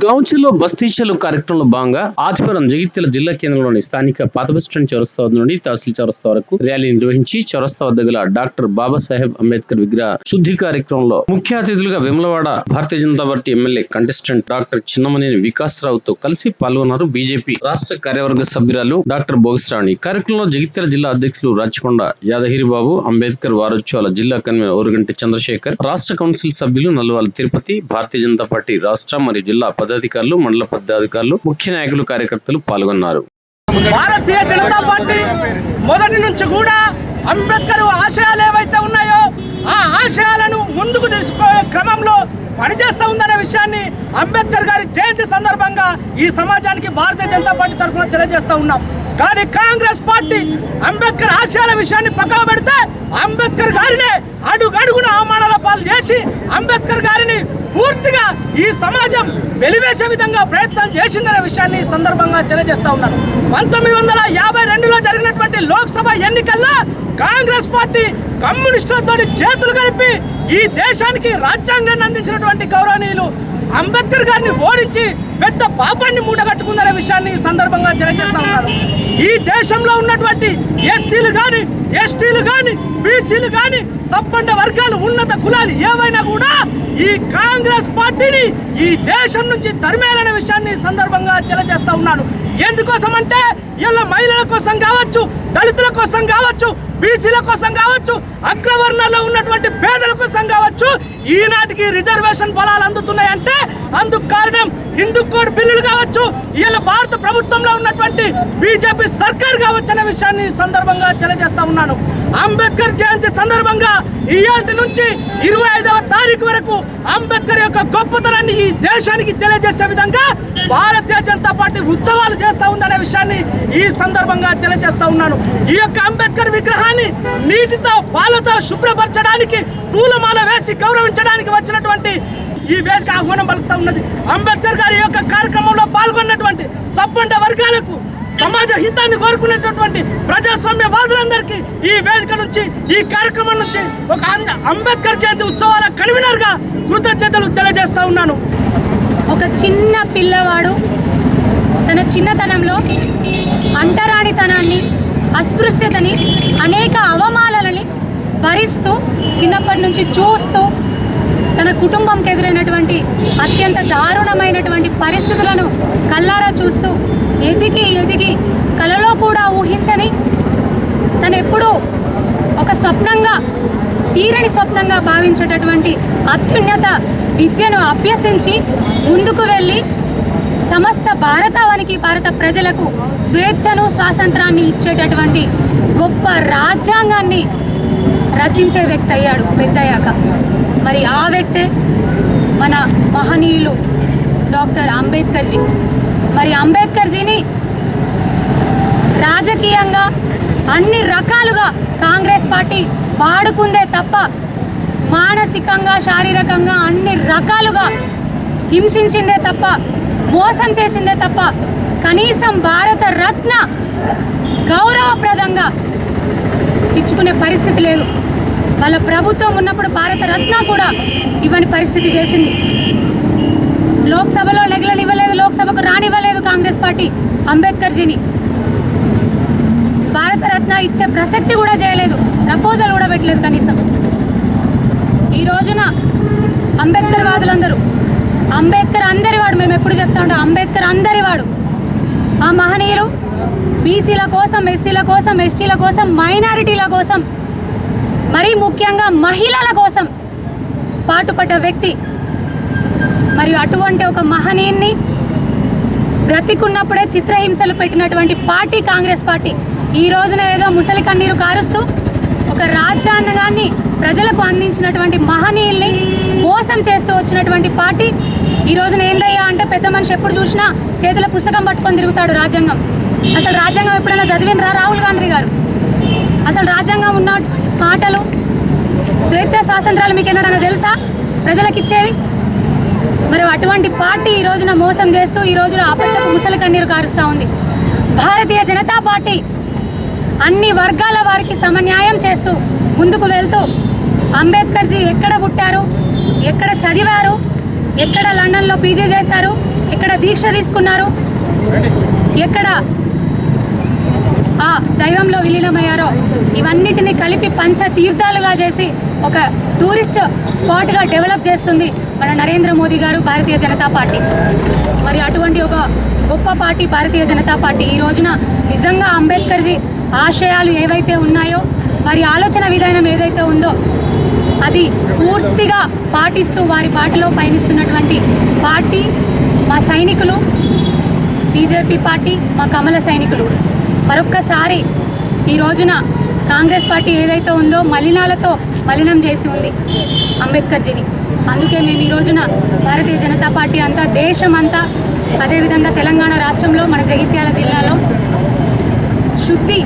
గౌన్సిల్లో బస్తీచలు కార్యక్రమంలో భాగంగా ఆదిపురం జగిత్యాల జిల్లా కేంద్రంలోని స్థానిక పాత బస్ స్టాండ్ చౌరస్తా వద్ద నుండి తహసీల్ చౌరస్తా వరకు ర్యాలీ నిర్వహించి చౌరస్తా వద్ద గల డాక్టర్ బాబాసాహెబ్ అంబేద్కర్ విగ్రహ శుద్ధి కార్యక్రమంలో ముఖ్య అతిథులుగా Vimalavada Bharatiya Janata party MLA contestant doctor Chennamaneni Vikas రావుతో కలిసి పాల్గొన్నారు బీజేపీ రాష్ట్ర కార్యవర్గ సభ్యురాలు డాక్టర్ బోగిశ్రాణి కార్యక్రమంలో జగిత్యాల జిల్లా అధ్యక్షులు రాచకొండ యాదగిరి బాబు అంబేద్కర్ వారోత్సవాల జిల్లా కన్వీనర్ ఓరుగంటి చంద్రశేఖర్ రాష్ట్ర కౌన్సిల్ సభ్యులు నల్వాల తిరుపతి భారతీయ జనతా పార్టీ రాష్ట్ర మరియు జిల్లా పదాధికారులు మండల పదాధికారులు ముఖ్య నాయకులు కార్యకర్తలు పాల్గొన్నారు. భారతీయ జనతా పార్టీ మొదటి నుంచి కూడా అంబేద్కర్ ఆశయాలు ఏవైతే ఉన్నాయో ఆ ఆశయాలను ముందుకు తీసుకుపోయే క్రమంలో పనిచేస్తూ ఉందనే విషయాన్ని అంబేద్కర్ గారి జయంతి సందర్భంగా ఈ సమాజానికి భారతీయ జనతా పార్టీ తరఫున తెలియజేస్తూ ఉన్నాం. కానీ కాంగ్రెస్ పార్టీ అంబేద్కర్ ఆశయాల విషయాన్ని పక్కన పెడితే అంబేద్కర్ గారినే అడుగడుగున అవమానాల పాలు చేసి అంబేద్కర్ గారిని పూర్తిగా ఈ సమాజం వెలివేసే విధంగా ప్రయత్నాలు చేసిందనే విషయాన్ని ఈ సందర్భంగా తెలియజేస్తా ఉన్నాను. పంతొమ్మిది వందల యాభై రెండులో జరిగినటువంటి లోక్సభ ఎన్నికల్లో కాంగ్రెస్ పార్టీ కమ్యూనిస్టులతో చేతులు కలిపి ఈ దేశానికి రాజ్యాంగాన్ని అందించినటువంటి గౌరవనీయులు అంబేద్కర్ గారిని ఓడించి పెద్ద పాపాన్ని మూటగట్టుకుందనే విషయాన్ని ఈ సందర్భంగా తెలియజేస్తా ఉన్నాను ఈ దేశంలో ఉన్నటువంటి ఎస్సీలు కానీ ఎస్టీలు కానీ బీసీలు కానీ సబ్బండ వర్గాలు ఉన్నత కులాలు ఏవైనా కూడా ఈ కాంగ్రెస్ పార్టీని ఈ దేశం నుంచి తరిమేయాలనే విషయాన్ని సందర్భంగా తెలియజేస్తా ఉన్నాను. ఎందుకోసం అంటే ఇలా మహిళల కోసం కావచ్చు దళితుల కోసం కావచ్చు బీసీల కోసం కావచ్చు అగ్రవర్ణాల్లో ఉన్నటువంటి పేదల కోసం కావచ్చు ఈనాటికి రిజర్వేషన్ ఫలాలు అందుతున్నాయంటే అందుకు కారణం హిందూ కోడ్ బిల్లులు కావచ్చు ఇలా భారత ప్రభుత్వంలో ఉన్నటువంటి బీజేపీ సర్కార్ కావచ్చు అనే విషయాన్ని ఈ సందర్భంగా తెలియజేస్తా ఉన్నాను. అంబేద్కర్ జయంతి సందర్భంగా ఇయాల్టి నుంచి ఇరవై ఐదవ తారీఖు వరకు అంబేద్కర్ యొక్క గొప్పతనాన్ని ఈ దేశానికి తెలియజేసే విధంగా భారతీయ జనతా పార్టీ ఉత్సవాలు చేస్తా ఉందనే విషయాన్ని ఈ సందర్భంగా తెలియజేస్తా ఉన్నాను. ఈ యొక్క అంబేద్కర్ విగ్రహాన్ని నీటితో పాలతో శుభ్రపరచడానికి పూలమాల వేసి గౌరవించడానికి వచ్చినటువంటి ఈ వేదిక ఆహ్వానం పలుకుతా ఉన్నది. అంబేద్కర్ గారి యొక్క కార్యక్రమంలో పాల్గొన్నటువంటి సబ్బండ వర్గాలకు సమాజ హితాన్ని కోరుకునేటటువంటి ప్రజాస్వామ్యవాదులందరికీ ఈ వేదిక నుంచి ఈ కార్యక్రమం నుంచి ఒక అంద- అంబేద్కర్ జయంతి ఉత్సవాల కన్వీనర్గా కృతజ్ఞతలు తెలియజేస్తా ఉన్నాను. ఒక చిన్న పిల్లవాడు తన చిన్నతనంలో అంటరానితనాన్ని అస్పృశ్యతని అనేక అవమానాలని భరిస్తూ చిన్నప్పటి నుంచి చూస్తూ తన కుటుంబంకి ఎదురైనటువంటి అత్యంత దారుణమైనటువంటి పరిస్థితులను కల్లారా చూస్తూ ఎదిగి ఎదిగి కలలో కూడా ఊహించని తను ఎప్పుడూ ఒక స్వప్నంగా తీరని స్వప్నంగా భావించేటటువంటి అత్యున్నత విద్యను అభ్యసించి ముందుకు వెళ్ళి సమస్త భారతావనికి భారత ప్రజలకు స్వేచ్ఛను స్వాతంత్రాన్ని ఇచ్చేటటువంటి గొప్ప రాజ్యాంగాన్ని రచించే వ్యక్తి అయ్యాడు పెద్దయ్యాక. మరి ఆ వ్యక్తే మన మహనీయులు డాక్టర్ అంబేద్కర్జీ. మరి అంబేద్కర్జీని రాజకీయంగా అన్ని రకాలుగా కాంగ్రెస్ పార్టీ వాడుకుందే తప్ప మానసికంగా శారీరకంగా అన్ని రకాలుగా హింసించిందే తప్ప మోసం చేసిందే తప్ప కనీసం భారత రత్న గౌరవప్రదంగా ఇచ్చుకునే పరిస్థితి లేదు. వాళ్ళ ప్రభుత్వం ఉన్నప్పుడు భారత రత్న కూడా ఇవ్వని పరిస్థితి చేసింది. లోక్సభలో నెగలనివ్వలేదు లోక్సభకు రానివ్వలేదు కాంగ్రెస్ పార్టీ అంబేద్కర్జీని. భారతరత్న ఇచ్చే ప్రసక్తి కూడా చేయలేదు ప్రపోజల్ కూడా పెట్టలేదు కనీసం. ఈ రోజున అంబేద్కర్ వాదులందరూ అంబేద్కర్ అందరి వాడు. మేము ఎప్పుడు చెప్తా ఉంటాం? అంబేద్కర్ అందరి వాడు. ఆ మహనీయులు బీసీల కోసం ఎస్సీల కోసం ఎస్టీల కోసం మైనారిటీల కోసం మరీ ముఖ్యంగా మహిళల కోసం పాటుపడ్డ వ్యక్తి. మరియు అటువంటి ఒక మహనీయుని బ్రతికున్నప్పుడే చిత్రహింసలు పెట్టినటువంటి పార్టీ కాంగ్రెస్ పార్టీ. ఈ రోజున ఏదో ముసలి కన్నీరు కారుస్తూ ఒక రాజ్యాంగాన్ని ప్రజలకు అందించినటువంటి మహనీయుల్ని మోసం చేస్తూ వచ్చినటువంటి పార్టీ ఈ రోజున ఏందయ్యా అంటే పెద్ద మనిషి ఎప్పుడు చూసినా చేతుల పుస్తకం పట్టుకొని తిరుగుతాడు రాజ్యాంగం. అసలు రాజ్యాంగం ఎప్పుడైనా చదివినరా రాహుల్ గాంధీ గారు? అసలు రాజ్యాంగం ఉన్నటువంటి మాటలు స్వేచ్ఛ స్వాతంత్రాలు మీకు ఎన్నడన్నా తెలుసా? ప్రజలకు ఇచ్చేవి మరి అటువంటి పార్టీ ఈ రోజున మోసం చేస్తూ ఈ రోజున అబద్ధపు ముసలి కన్నీరు కారుస్తూ ఉంది. భారతీయ జనతా పార్టీ అన్ని వర్గాల వారికి సమన్యాయం చేస్తూ ముందుకు వెళ్తూ అంబేద్కర్జీ ఎక్కడ పుట్టారు? ఎక్కడ చదివారు? ఎక్కడ లండన్లో పీజీ చేశారు? ఎక్కడ దీక్ష తీసుకున్నారు? ఎక్కడ ఆ దైవంలో విలీనమయ్యారో? ఇవన్నిటిని కలిపి పంచ తీర్థాలుగా చేసి ఒక టూరిస్ట్ స్పాట్గా డెవలప్ చేస్తుంది మన నరేంద్ర మోదీ గారు భారతీయ జనతా పార్టీ. మరి అటువంటి ఒక గొప్ప పార్టీ భారతీయ జనతా పార్టీ. ఈ రోజున నిజంగా అంబేద్కర్జీ ఆశయాలు ఏవైతే ఉన్నాయో వారి ఆలోచన విధానం ఏదైతే ఉందో అది పూర్తిగా పాటిస్తూ వారి బాటలో పయనిస్తున్నటువంటి పార్టీ మా సైనికులు బీజేపీ పార్టీ మా కమల సైనికులు. మరొక్కసారి ఈ రోజున కాంగ్రెస్ పార్టీ ఏదైతే ఉందో మలినాలతో మలినం చేసి ఉంది అంబేద్కర్జీని. అందుకే మేము ఈ రోజున భారతీయ జనతా పార్టీ అంతా దేశం అంతా అదేవిధంగా తెలంగాణ రాష్ట్రంలో మన జగిత్యాల జిల్లాలో శుద్ధి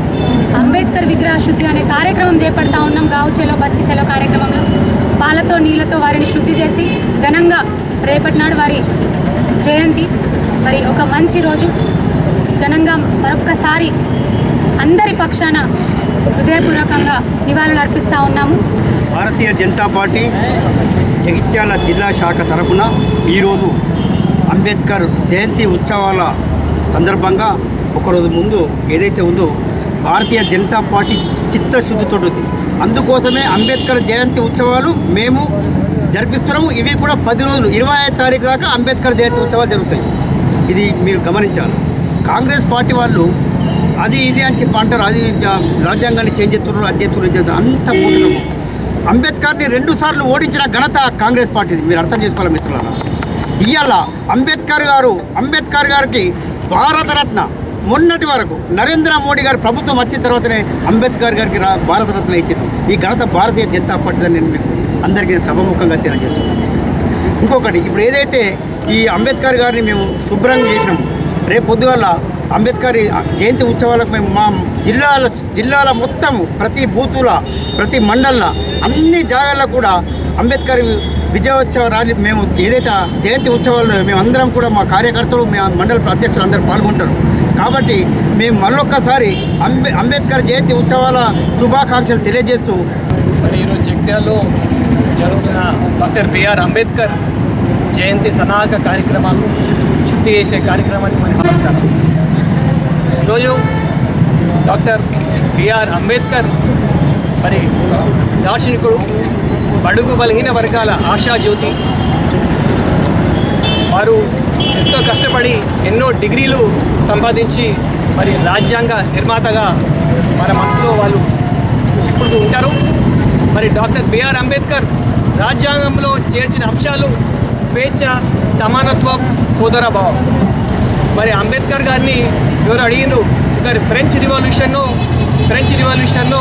అంబేద్కర్ విగ్రహ శుద్ధి అనే కార్యక్రమం చేపడతా ఉన్నాం. గావు చెలో బస్తీ చెలో కార్యక్రమంలో పాలతో నీళ్ళతో వారిని శుద్ధి చేసి ఘనంగా రేపటి నాడు వారి జయంతి మరి ఒక మంచి రోజు. ఘనంగా మరొక్కసారి అందరి పక్షాన హృదయపూర్వకంగా నివాళులు అర్పిస్తూ ఉన్నాము. భారతీయ జనతా పార్టీ జగిత్యాల జిల్లా శాఖ తరఫున ఈరోజు అంబేద్కర్ జయంతి ఉత్సవాల సందర్భంగా ఒకరోజు ముందు ఏదైతే ఉందో భారతీయ జనతా పార్టీ చిత్తశుద్ధితో ఉంది అందుకోసమే అంబేద్కర్ జయంతి ఉత్సవాలు మేము జరిపిస్తున్నాము. ఇవి కూడా పది రోజులు ఇరవై ఐదు తారీఖు దాకా అంబేద్కర్ జయంతి ఉత్సవాలు జరుగుతాయి. ఇది మీరు గమనించాలి. కాంగ్రెస్ పార్టీ వాళ్ళు అది ఇది అని చెప్పి అంటారు. అది రాజ్యాంగాన్ని చేంజ్ చేస్తున్నారు అది చేస్తున్నారు అంత మూఢనము అంబేద్కర్ని రెండు సార్లు ఓడించిన ఘనత కాంగ్రెస్ పార్టీది. మీరు అర్థం చేసుకోవాలి మిత్రులారా. ఇవాళ అంబేద్కర్ గారు అంబేద్కర్ గారికి భారతరత్న మొన్నటి వరకు నరేంద్ర మోడీ గారు ప్రభుత్వం వచ్చిన తర్వాతనే అంబేద్కర్ గారికి రా భారతరత్న ఇచ్చారు. ఈ ఘనత భారతీయ జనతా పార్టీ నేను మీకు అందరికీ నేను సభముఖంగా తెలియజేస్తున్నాను. ఇంకొకటి ఇప్పుడు ఏదైతే ఈ అంబేద్కర్ గారిని మేము శుభ్రంగా చేసినాము రేపు పొద్దుగల అంబేద్కర్ జయంతి ఉత్సవాలకు మేము మా జిల్లాల జిల్లాల మొత్తం ప్రతి బూతుల ప్రతి మండల అన్ని జాగాల్లో కూడా అంబేద్కర్ విజయోత్సవ ర్యాలీ మేము ఏదైతే జయంతి ఉత్సవాలను మేము అందరం కూడా మా కార్యకర్తలు మా మండల అధ్యక్షులు అందరూ పాల్గొంటారు. కాబట్టి మేము మరొకసారి అంబే అంబేద్కర్ జయంతి ఉత్సవాల శుభాకాంక్షలు తెలియజేస్తూ మరి ఈరోజు జగిత్యాల్లో జరుగుతున్న doctor B R Ambedkar Jayanti సనాహక కార్యక్రమాలు శుద్ధి చేసే కార్యక్రమానికి మరి నమస్కారం. ఈరోజు డాక్టర్ బిఆర్ అంబేద్కర్ మరి దార్శనికుడు బడుగు బలహీన వర్గాల ఆశాజ్యోతి. వారు ఎంతో కష్టపడి ఎన్నో డిగ్రీలు సంపాదించి మరి రాజ్యాంగ నిర్మాతగా మన మనసులో వాళ్ళు ఇప్పుడు ఉంటారు. మరి డాక్టర్ బిఆర్ అంబేద్కర్ రాజ్యాంగంలో చేర్చిన అంశాలు స్వేచ్ఛ సమానత్వం సోదరభావం మరి అంబేద్కర్ గారిని ఎవరు అడిగినరు గారి ఫ్రెంచ్ రివల్యూషన్ను ఫ్రెంచ్ రివల్యూషన్లో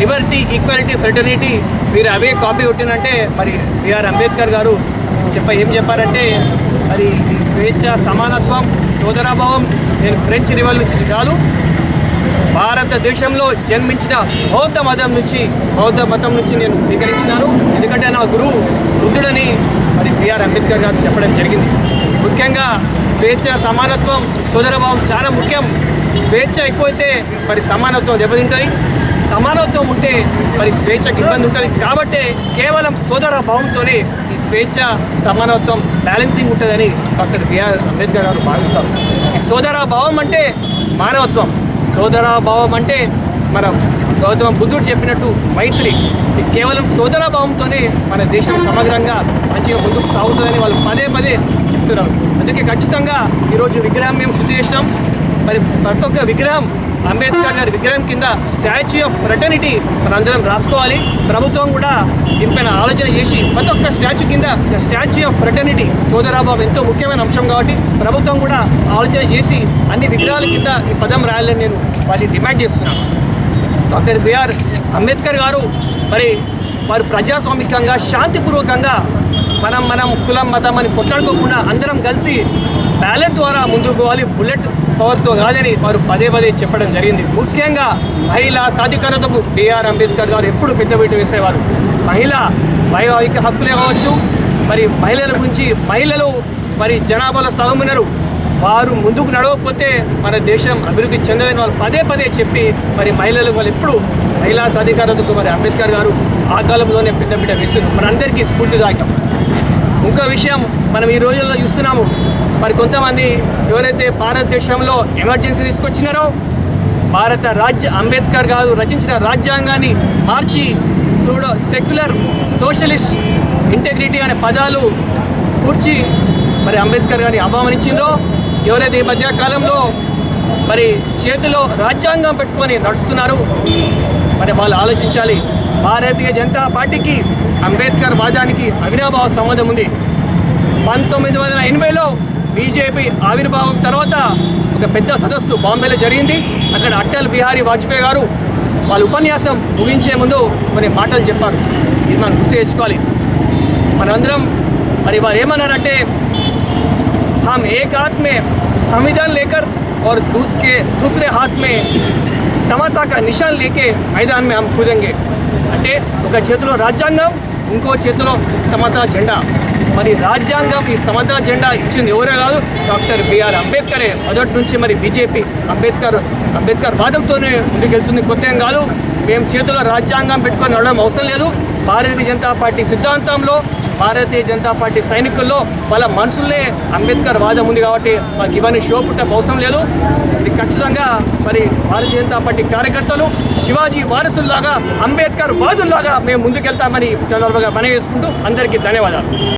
లిబర్టీ ఈక్వాలిటీ ఫ్రెటర్నిటీ మీరు అవే కాపీ కొట్టినంటే మరి బిఆర్ అంబేద్కర్ గారు చెప్ప ఏం చెప్పారంటే మరి ఈ స్వేచ్ఛ సమానత్వం సోదరభావం. నేను ఫ్రెంచ్ రివల్యూషన్ కాదు. భారతదేశంలో జన్మించిన బౌద్ధ మతం నుంచి బౌద్ధ మతం నుంచి నేను స్వీకరించినాను. ఎందుకంటే నా గురువు బుద్ధుడని మరి బిఆర్ అంబేద్కర్ గారు చెప్పడం జరిగింది. ముఖ్యంగా స్వేచ్ఛ సమానత్వం సోదరభావం చాలా ముఖ్యం. స్వేచ్ఛ ఎక్కువైతే మరి సమానత్వం దెబ్బతింటుంది. సమానత్వం ఉంటే మరి స్వేచ్ఛకు ఇబ్బంది ఉంటుంది. కాబట్టి కేవలం సోదర భావంతోనే స్వేచ్ఛ సమానత్వం బ్యాలెన్సింగ్ ఉంటుందని డాక్టర్ బిఆర్ అంబేద్కర్ గారు భావిస్తారు. ఈ సోదరా భావం అంటే మానవత్వం. సోదరాభావం అంటే మన గౌతమ బుద్ధుడు చెప్పినట్టు మైత్రి. ఇది కేవలం సోదరాభావంతోనే మన దేశం సమగ్రంగా మంచిగా ముందుకు సాగుతుందని వాళ్ళు పదే పదే చెప్తున్నారు. అందుకే ఖచ్చితంగా ఈరోజు విగ్రహం మేము శుద్ధి చేసినాం మరి ప్రతి ఒక్క విగ్రహం అంబేద్కర్ గారి విగ్రహం కింద స్టాచ్యూ ఆఫ్ ఫ్రెటర్నిటీ మనందరం రాసుకోవాలి. ప్రభుత్వం కూడా దీనిపైన ఆలోచన చేసి ప్రతి ఒక్క స్టాచ్యూ కింద స్టాచ్యూ ఆఫ్ ఫ్రెటర్నిటీ సోదరాభావం ఎంతో ముఖ్యమైన అంశం కాబట్టి ప్రభుత్వం కూడా ఆలోచన చేసి అన్ని విగ్రహాల కింద ఈ పదం రాయాలని నేను వాటిని డిమాండ్ చేస్తున్నాను. డాక్టర్ బిఆర్ అంబేద్కర్ గారు మరి వారు ప్రజాస్వామికంగా శాంతిపూర్వకంగా మనం మనం కులం మతం అని కొట్లాడుకోకుండా అందరం కలిసి బ్యాలెట్ ద్వారా ముందుకు పోవాలి. బుల్లెట్ పవర్తో కాదని వారు పదే పదే చెప్పడం జరిగింది. ముఖ్యంగా మహిళా సాధికారతకు బిఆర్ అంబేద్కర్ గారు ఎప్పుడు పెద్దపీట వేసేవారు. మహిళ వైవాహిక హక్కులే కావచ్చు మరి మహిళల గురించి మహిళలు మరి జనాభాలో సగమున్నారు వారు ముందుకు నడవకపోతే మన దేశం అభివృద్ధి చెందదని వాళ్ళు పదే పదే చెప్పి మరి మహిళలకు వాళ్ళు ఎప్పుడు మహిళా సాధికారతకు మరి అంబేద్కర్ గారు ఆ కాలంలోనే పెద్దపీట వేస్తున్నారు మనందరికీ స్ఫూర్తిదాయకం ఇంకో విషయం మనం ఈ రోజుల్లో చూస్తున్నాము. మరి కొంతమంది ఎవరైతే భారతదేశంలో ఎమర్జెన్సీ తీసుకొచ్చినారో భారత రాజ్య అంబేద్కర్ గారు రచించిన రాజ్యాంగాన్ని మార్చి సూడో సెక్యులర్ సోషలిస్ట్ ఇంటెగ్రిటీ అనే పదాలు కూర్చి మరి అంబేద్కర్ గారిని అవమానించిందో ఎవరైతే ఈ మధ్యకాలంలో మరి చేతిలో రాజ్యాంగం పెట్టుకొని నడుస్తున్నారు మరి వాళ్ళు ఆలోచించాలి భారతీయ జనతా పార్టీకి అంబేద్కర్ వాదానికి అవినాభావ సంబంధం ఉంది పంతొమ్మిది వందల ఎనభైలో బీజేపీ ఆవిర్భావం తర్వాత ఒక పెద్ద సదస్సు బాంబేలో జరిగింది అక్కడ అటల్ బిహారీ వాజ్పేయి గారు వాళ్ళ ఉపన్యాసం ముగించే ముందు కొన్ని మాటలు చెప్పారు ఇది మనం గుర్తు తెచ్చుకోవాలి మనందరం మరి వారు ఏమన్నారంటే हम एक हाथ में संविधान लेकर और दूसरे दूसरे हाथ में సమతా का నిశాన్ లేకే మైదాన్ మే కుదంగే అంటే ఒక చేతిలో రాజ్యాంగం ఇంకో చేతిలో సమతా జెండా. మరి రాజ్యాంగం ఈ సమతా జెండా ఇచ్చింది ఎవరే కాదు? డాక్టర్ బిఆర్ అంబేద్కరే. మొదటి నుంచి మరి బీజేపీ అంబేద్కర్ అంబేద్కర్ వాదంతోనే ముందుకెళ్తుంది. కొత్త ఏం కాదు. మేము చేతిలో రాజ్యాంగం పెట్టుకొని నడవడం అవసరం లేదు. భారతీయ జనతా పార్టీ సిద్ధాంతంలో భారతీయ జనతా పార్టీ సైనికుల్లో వాళ్ళ మనసులే అంబేద్కర్ వాదం ఉంది కాబట్టి మాకు ఇవన్నీ షో పుట్టే అవసరం లేదు. ఇది ఖచ్చితంగా మరి భారతీయ జనతా పార్టీ కార్యకర్తలు శివాజీ వారసుల్లాగా అంబేద్కర్ వాదుల్లాగా మేము ముందుకెళ్తామని సందర్భంగా మనవి చేసుకుంటూ అందరికీ ధన్యవాదాలు.